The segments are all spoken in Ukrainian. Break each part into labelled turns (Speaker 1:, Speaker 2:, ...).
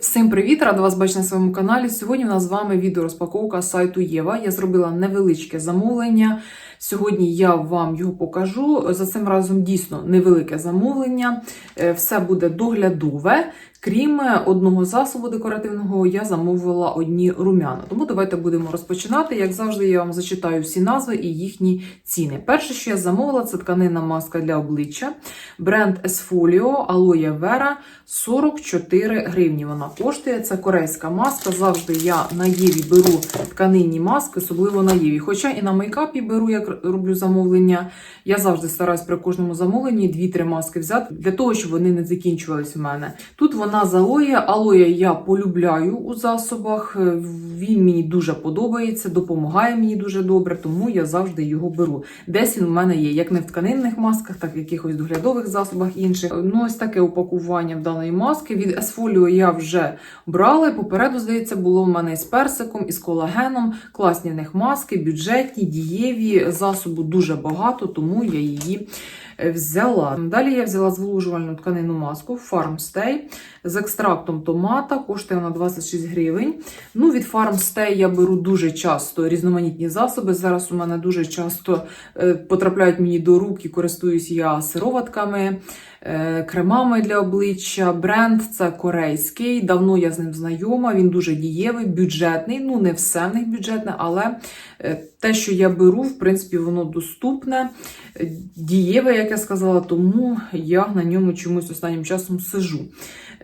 Speaker 1: Всім привіт! Рада вас бачити на своєму каналі. Сьогодні у нас з вами відео розпаковка сайту Єва. Я зробила невеличке замовлення. Сьогодні я вам його покажу. За цим разом дійсно невелике замовлення. Е, Все буде доглядове. Крім одного засобу декоративного, я замовила одні рум'яна. Тому давайте будемо розпочинати. Як завжди, я вам зачитаю всі назви і їхні ціни. Перше, що я замовила, це тканинна маска для обличчя. Бренд Esfolio Aloe Vera 44 гривні. Вона коштує. Це корейська маска. Завжди я на Єві беру тканинні маски, особливо на Єві. Хоча і на мейкапі беру, як роблю замовлення. Я завжди стараюсь при кожному замовленні 2-3 маски взяти для того, щоб вони не закінчувались у мене. Тут вона з алоє. Алоє я полюбляю у засобах. Він мені дуже подобається, допомагає мені дуже добре, тому я завжди його беру. Десь він у мене є, як не в тканинних масках, так і в якихось доглядових засобах інших. Ну, ось таке упакування в даної маски. Від Esfolio я вже брала. Попереду, здається, було в мене із персиком, із колагеном. Класні в них маски, бюджетні, дієві. Засобу дуже багато, тому я її взяла. Далі я взяла зволожувальну тканину маску Farmstay з екстрактом томата, коштує вона 26 гривень. Ну, від Farmstay я беру дуже часто різноманітні засоби. Зараз у мене дуже часто е, потрапляють мені до рук і користуюсь я сироватками. Е, Кремами для обличчя, бренд це корейський. Давно я з ним знайома. Він дуже дієвий, бюджетний. Ну, не все в них бюджетне, але е, те, що я беру, в принципі, воно доступне, дієве, як я сказала, тому я на ньому чомусь останнім часом сижу.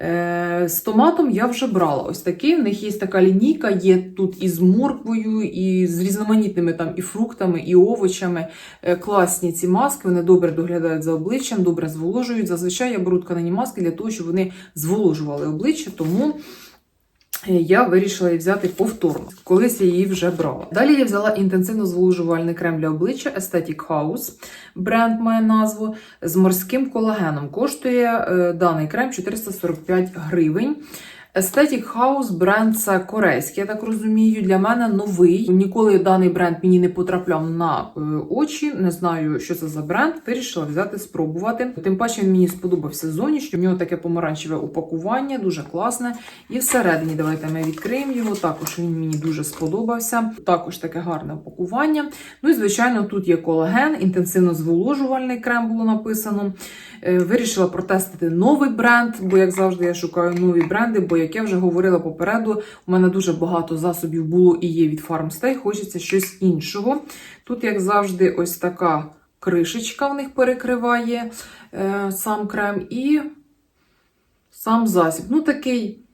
Speaker 1: Е, З томатом я вже брала. Ось такий. В них є така лінійка, є тут і з морквою, і з різноманітними там і фруктами, і овочами. Е, Класні ці маски, вони добре доглядають за обличчям, добре зволожують. Зазвичай я беру тканині маски для того, щоб вони зволожували обличчя, тому. Е, Я вирішила її взяти повторно. Колись я її вже брала. Далі я взяла інтенсивно зволожувальний крем для обличчя Aesthetic House. Бренд має назву з морським колагеном. Коштує е, даний крем 445 гривень. Aesthetic House бренд це корейський, я так розумію. Для мене новий. Ніколи даний бренд мені не потрапляв на е, очі. Не знаю, що це за бренд. Вирішила взяти, спробувати. Тим паче мені сподобався зовнішньо. В нього таке помаранчеве упакування, дуже класне. І всередині давайте ми відкриємо його. Також він мені дуже сподобався. Також таке гарне упакування. Ну і звичайно, тут є колаген, інтенсивно зволожувальний крем було написано. Е, Вирішила протестити новий бренд, бо, як завжди, я шукаю нові бренди. Бо, як я вже говорила попереду, у мене дуже багато засобів було і є від Farmstay, хочеться щось іншого. Тут, як завжди, ось така кришечка в них перекриває е, сам крем і сам засіб. Ну, такий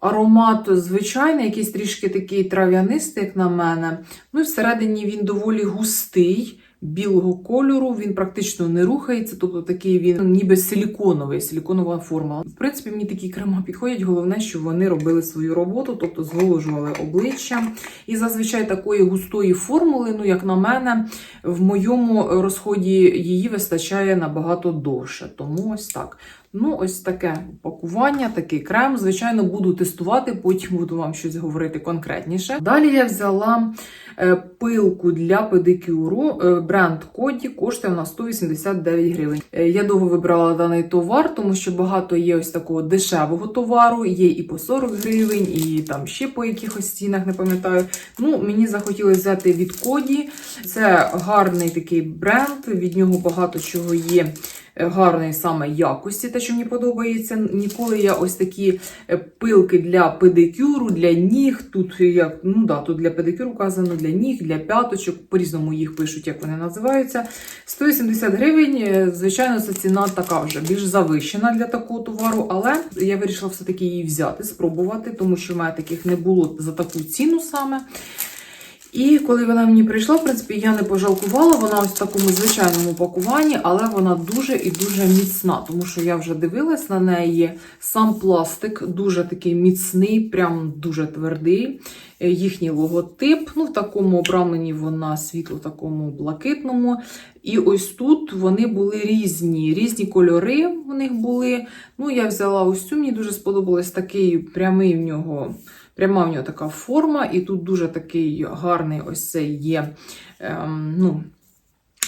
Speaker 1: аромат звичайний, якийсь трішки такий трав'янистий, як на мене. Ну і всередині він доволі густий. Білого кольору, він практично не рухається, тобто такий він ніби силіконовий, силіконова форма. В принципі, мені такі крема підходять. Головне, щоб вони робили свою роботу, тобто зволожували обличчя. І зазвичай такої густої формули, ну як на мене, в моєму розході її вистачає набагато довше. Тому ось так. Ну, ось таке пакування, такий крем. Звичайно, буду тестувати, потім буду вам щось говорити конкретніше. Далі я взяла е, пилку для педикюру. Е, Бренд Коді коштує вона 189 гривень. Е, Я довго вибрала даний товар, тому що багато є ось такого дешевого товару, є і по 40 гривень, і там ще по якихось цінах, не пам'ятаю. Ну, мені захотілося взяти від Коді. Це гарний такий бренд, від нього багато чого є гарної саме якості, те, що мені подобається. Ніколи я ось такі е, пилки для педикюру, для ніг. Тут як ну да, тут для педикюру вказано, для ніг, для п'яточок. По-різному їх пишуть, як вони називаються. 180 гривень. е, Звичайно, це ціна така вже більш завищена для такого товару, але я вирішила все-таки її взяти, спробувати, тому що в мене таких не було за таку ціну саме. І коли вона мені прийшла, в принципі, я не пожалкувала. Вона ось в такому звичайному пакуванні, але вона дуже і дуже міцна, тому що я вже дивилась на неї. Сам пластик дуже такий міцний, прям дуже твердий. Е, Їхній логотип. Ну, в такому обрамленні вона світло, такому блакитному. І ось тут вони були різні, різні кольори в них були. Ну, я взяла ось цю, мені дуже сподобалось такий прямий в нього. Пряма в нього така форма, і тут дуже такий гарний ось цей є ем, ну,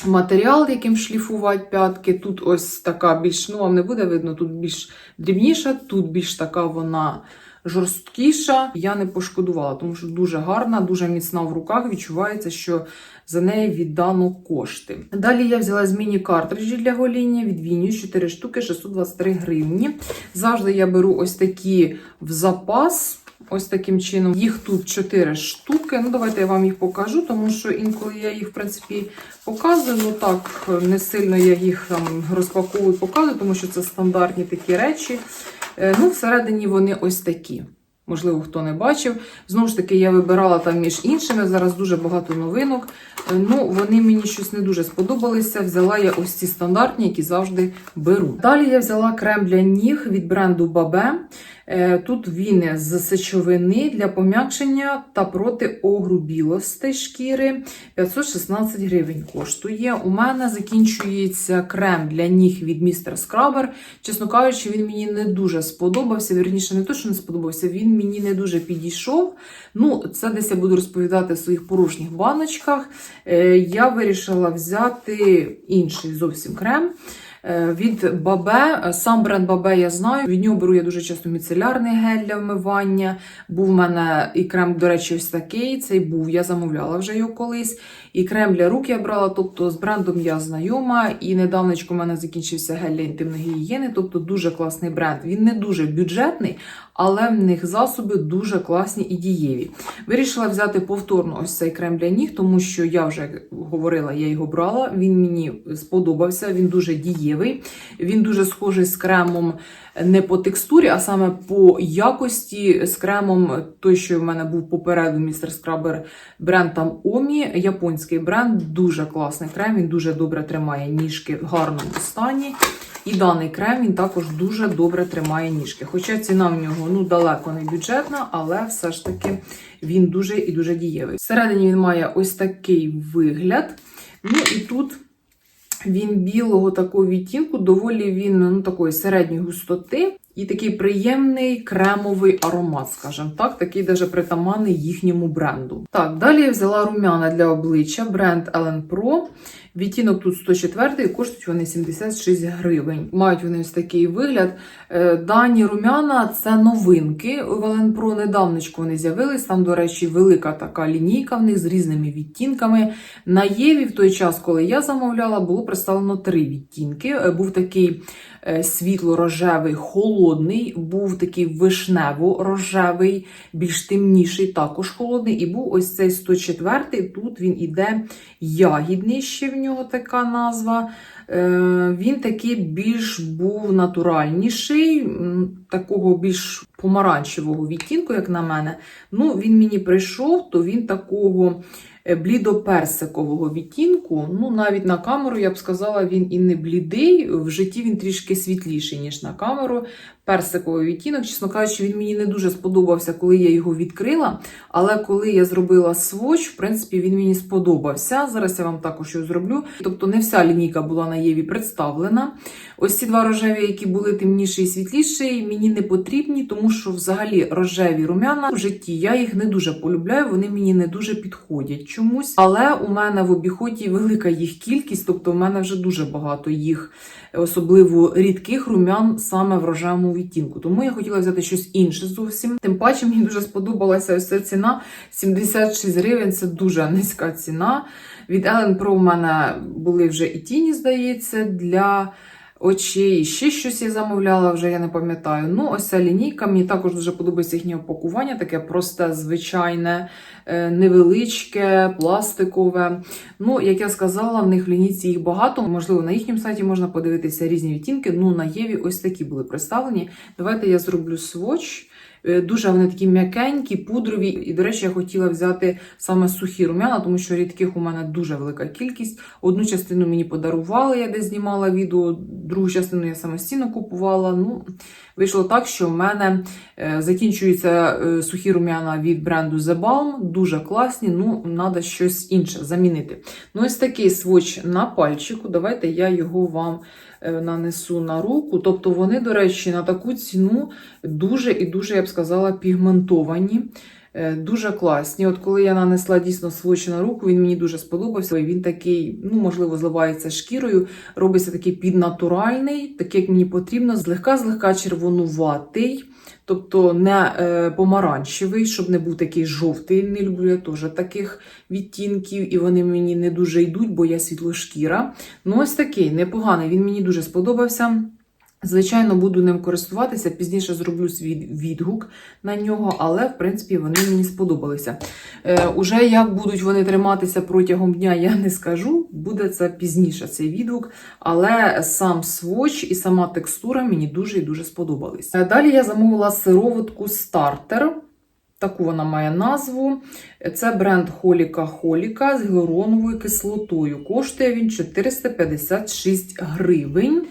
Speaker 1: матеріал, яким шліфувати п'ятки. Тут ось така більш, ну вам не буде видно, тут більш дрібніша, тут більш така вона жорсткіша. Я не пошкодувала, тому що дуже гарна, дуже міцна в руках. Відчувається, що за неї віддано кошти. Далі я взяла змінні картриджі для гоління від Vinius 4 штуки 623 гривні. Завжди я беру ось такі в запас. Ось таким чином. Їх тут 4 штуки. Ну, давайте я вам їх покажу, тому що інколи я їх, в принципі, показую. Ну так, не сильно я їх там розпаковую, показую, тому що це стандартні такі речі. Е, Ну, всередині вони ось такі. Можливо, хто не бачив. Знову ж таки, я вибирала там між іншими. Зараз дуже багато новинок. Е, Ну, вони мені щось не дуже сподобалися. Взяла я ось ці стандартні, які завжди беру. Далі я взяла крем для ніг від бренду Бабе. Е, Тут він з сечовини для пом'якшення та проти огрубілостей шкіри 516 гривень коштує. У мене закінчується крем для ніг від Mr. Scrubber. Чесно кажучи, він мені не дуже сподобався. Вірніше, не то, що не сподобався, він мені не дуже підійшов. Ну, це десь я буду розповідати в своїх порожніх баночках. Е, Я вирішила взяти інший зовсім крем. Е, Від Бабе, сам бренд Бабе я знаю. Від нього беру я дуже часто міцелярний гель для вмивання. Був в мене і крем, до речі, ось такий. Цей був, я замовляла вже його колись. І крем для рук я брала, тобто з брендом я знайома. І недавнечко в мене закінчився гель для інтимної гігієни, тобто дуже класний бренд. Він не дуже бюджетний, але в них засоби дуже класні і дієві. Вирішила взяти повторно ось цей крем для ніг, тому що я вже говорила, я його брала. Він мені сподобався, він дуже дієвий. Він дуже схожий з кремом не по текстурі, а саме по якості з кремом, той, що в мене був попереду, містер Скрабер бренд там Омі, японський бренд, дуже класний крем. Він дуже добре тримає ніжки в гарному стані. І даний крем він також дуже добре тримає ніжки. Хоча ціна в нього ну далеко не бюджетна, але все ж таки він дуже і дуже дієвий. Всередині він має ось такий вигляд. Ну і тут він білого такого відтінку, доволі він ну, такої середньої густоти. І такий приємний кремовий аромат, скажімо так, такий даже притаманний їхньому бренду. Так, далі я взяла румяна для обличчя, бренд Ellen Pro. Відтінок тут 104 і коштують вони 76 гривень. Мають вони ось такий вигляд. Е, Дані румяна це новинки. В Ellen Pro недавнечко вони з'явились. Там, до речі, велика така лінійка в них з різними відтінками. На Єві в той час, коли я замовляла, було представлено три відтінки. Е, Був такий е, світло-рожевий, холодний, був такий вишнево-рожевий, більш темніший, також холодний. І був ось цей 104 Тут він іде ягідний, ще в нього така назва. Е, Він такий більш був натуральніший, такого більш помаранчевого відтінку, як на мене. Ну, він мені прийшов, то він такого е, блідоперсикового відтінку. Ну, навіть на камеру, я б сказала, він і не блідий. В житті він трішки світліший, ніж на камеру. Персиковий відтінок, чесно кажучи, він мені не дуже сподобався, коли я його відкрила. Але коли я зробила своч, в принципі, він мені сподобався. Зараз я вам також його зроблю. Тобто, не вся лінійка була на Єві представлена. Ось ці два рожеві, які були темніший і світліший, мені не потрібні, тому що взагалі рожеві румяна в житті я їх не дуже полюбляю, вони мені не дуже підходять чомусь. Але у мене в обіході велика їх кількість, тобто в мене вже дуже багато їх, особливо рідких румян саме в рожевому відтінку. Тому я хотіла взяти щось інше зовсім. Тим паче мені дуже сподобалася ось ця ціна 76 гривень. Це дуже низька ціна. Від Ellen Pro в мене були вже і тіні, здається, для очей. Ще щось я замовляла, вже я не пам'ятаю. Ну, ось ця лінійка. Мені також дуже подобається їхнє опакування, таке просте, звичайне, е, невеличке, пластикове. Ну, як я сказала, в них в лінійці їх багато. Можливо, на їхньому сайті можна подивитися різні відтінки. Ну, на Єві ось такі були представлені. Давайте я зроблю сводч. Е, Дуже вони такі м'якенькі, пудрові. І, до речі, я хотіла взяти саме сухі рум'яна, тому що рідких у мене дуже велика кількість. Одну частину мені подарували, я десь знімала відео, другу частину я самостійно купувала. Ну, вийшло так, що в мене е, закінчуються е, сухі рум'яна від бренду The Balm. Дуже класні, ну, треба щось інше замінити. Ну, ось такий сводч на пальчику. Давайте я його вам нанесу на руку. Тобто вони, до речі, на таку ціну дуже і дуже, я б сказала, пігментовані. Е, Дуже класні. От коли я нанесла дійсно свочі на руку, він мені дуже сподобався. Він такий, ну можливо, зливається шкірою, робиться такий піднатуральний, такий, як мені потрібно, злегка-злегка червонуватий. Тобто не е, помаранчевий, щоб не був такий жовтий. Не люблю я теж таких відтінків, і вони мені не дуже йдуть, бо я світлошкіра. Ну, ось такий непоганий, він мені дуже сподобався. Звичайно, буду ним користуватися. Пізніше зроблю свій відгук на нього, але в принципі вони мені сподобалися. Е, уже як будуть вони триматися протягом дня, я не скажу. Буде це пізніше цей відгук. Але сам своч і сама текстура мені дуже і дуже сподобались. Е, Далі я замовила сироватку стартер. Таку вона має назву. Це бренд Холіка Холіка з гіалуроновою кислотою. Коштує він 456 гривень.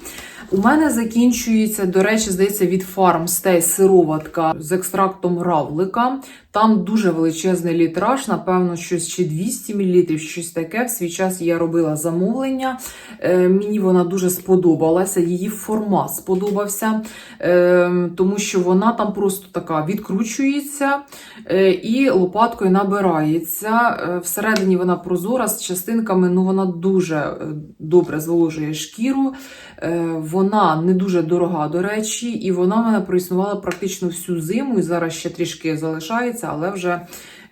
Speaker 1: У мене закінчується, до речі, здається, від Farmstay сироватка з екстрактом равлика. Там дуже величезний літраж, напевно, щось чи 200 мл, щось таке. В свій час я робила замовлення. Е, мені вона дуже сподобалася, її формат сподобався, е, тому що вона там просто така відкручується е, і лопаткою набирається. Е, всередині вона прозора з частинками, ну вона дуже е, добре зволожує шкіру. Е, Вона не дуже дорога, до речі, і вона в мене проіснувала практично всю зиму, і зараз ще трішки залишається, але вже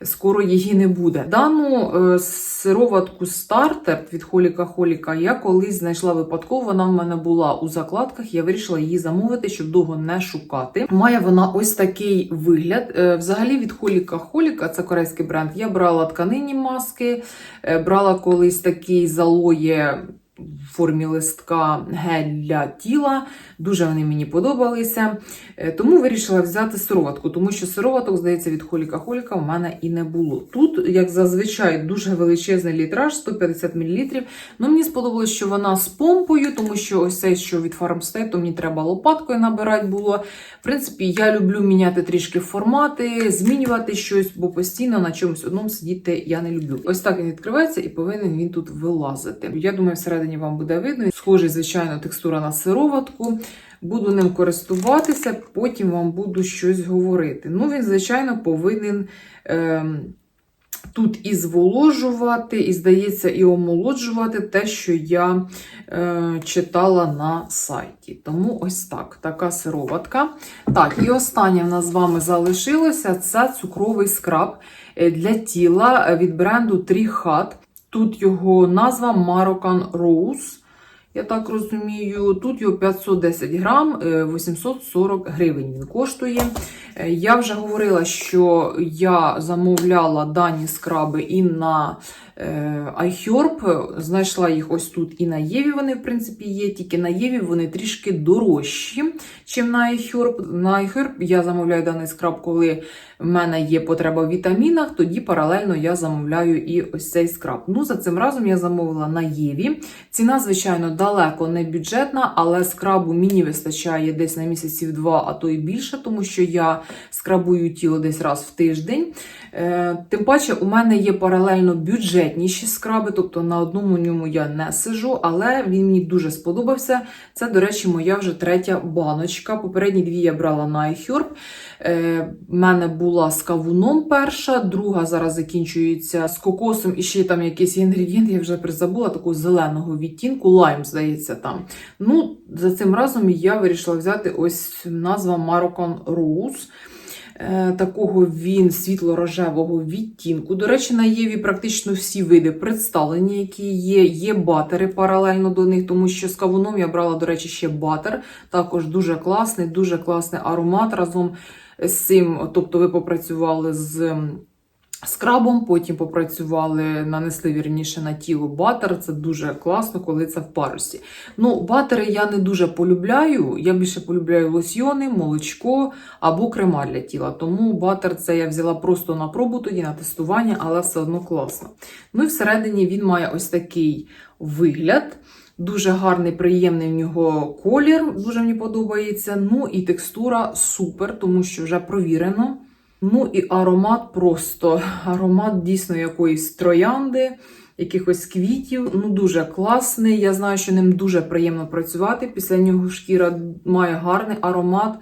Speaker 1: скоро її не буде. Дану е, сироватку стартер від Холіка Холіка я колись знайшла випадково. Вона в мене була у закладках. Я вирішила її замовити, щоб довго не шукати. Має вона ось такий вигляд. Е, Взагалі від Холіка Холіка, це корейський бренд. Я брала тканинні маски, е, брала колись такий залоє в формі листка гель для тіла. Дуже вони мені подобалися. Е, Тому вирішила взяти сироватку, тому що сироваток, здається, від Холіка Холіка у мене і не було. Тут, як зазвичай, дуже величезний літраж, 150 мл. Ну, мені сподобалось, що вона з помпою, тому що ось цей, що від то мені треба лопаткою набирати було. В принципі, я люблю міняти трішки формати, змінювати щось, бо постійно на чомусь одному сидіти я не люблю. Ось так він відкривається і повинен він тут вилазити. Я думаю, всередині вам буде видно. Схожий, звичайно, текстура на сироватку. Буду ним користуватися, потім вам буду щось говорити. Ну, він, звичайно, повинен. Ем, Тут і зволожувати, і, здається, і омолоджувати те, що я е, читала на сайті. Тому ось так, така сироватка. Так, і останнє в нас з вами залишилося це цукровий скраб е, для тіла від бренду Trihat. Тут його назва Moroccan Rose. Я так розумію, тут його 510 грам, е, 840 гривень він коштує. Е, Я вже говорила, що я замовляла дані скраби і на е, iHerb. Знайшла їх ось тут і на Єві вони, в принципі, є. Тільки на Єві вони трішки дорожчі, ніж на iHerb. На iHerb я замовляю даний скраб, коли в мене є потреба в вітамінах, тоді паралельно я замовляю і ось цей скраб. Ну, за цим разом я замовила на Єві. Ціна, звичайно, далеко не бюджетна, але скрабу мені вистачає десь на місяців два, а то і більше, тому що я скрабую тіло десь раз в тиждень. Е, Тим паче, у мене є паралельно бюджетніші скраби, тобто на одному ньому я не сижу, але він мені дуже сподобався. Це, до речі, моя вже третя баночка. Попередні дві я брала на iHerb. Е, в мене була з кавуном перша, друга зараз закінчується з кокосом і ще там якийсь інгредієнт, я вже призабула, такого зеленого відтінку, лайм, здається, там. Ну, за цим разом я вирішила взяти ось назва Moroccan Rose. Е, Такого він світло-рожевого відтінку. До речі, на Єві практично всі види представлені, які є. Є батери паралельно до них, тому що з кавуном я брала, до речі, ще батер. Також дуже класний, дуже класний аромат разом з цим. Тобто, ви попрацювали з. Скрабом, потім попрацювали, нанесли вірніше на тіло батер. Це дуже класно, коли це в парусі. Ну, батери я не дуже полюбляю. Я більше полюбляю лосьйони, молочко або крема для тіла. Тому батер це я взяла просто на пробу тоді, на тестування, але все одно класно. Ну і всередині він має ось такий вигляд. Дуже гарний, приємний в нього колір, дуже мені подобається. Ну і текстура супер, тому що вже провірено. Ну і аромат просто аромат дійсно якоїсь троянди. Якихось квітів. Ну, дуже класний. Я знаю, що ним дуже приємно працювати. Після нього шкіра має гарний аромат,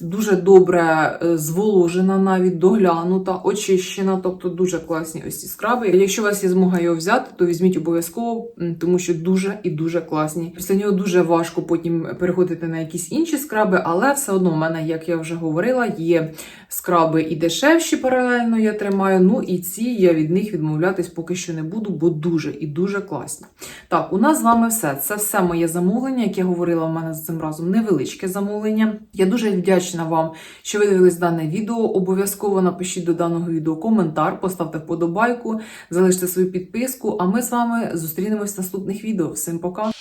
Speaker 1: дуже добре е, зволожена, навіть доглянута, очищена, тобто дуже класні ось ці скраби. Якщо у вас є змога його взяти, то візьміть обов'язково, тому що дуже і дуже класні. Після нього дуже важко потім переходити на якісь інші скраби, але все одно в мене, як я вже говорила, є скраби і дешевші паралельно я тримаю. Ну і ці я від них відмовлятись поки що не буду, бо дуже і дуже класні. Так, у нас з вами все. Це все моє замовлення, як я говорила, в мене з цим разом невеличке замовлення. Я дуже вдячна вам, що ви дивились дане відео. Обов'язково напишіть до даного відео коментар, поставте вподобайку, залиште свою підписку. А ми з вами зустрінемось в наступних відео. Всім пока!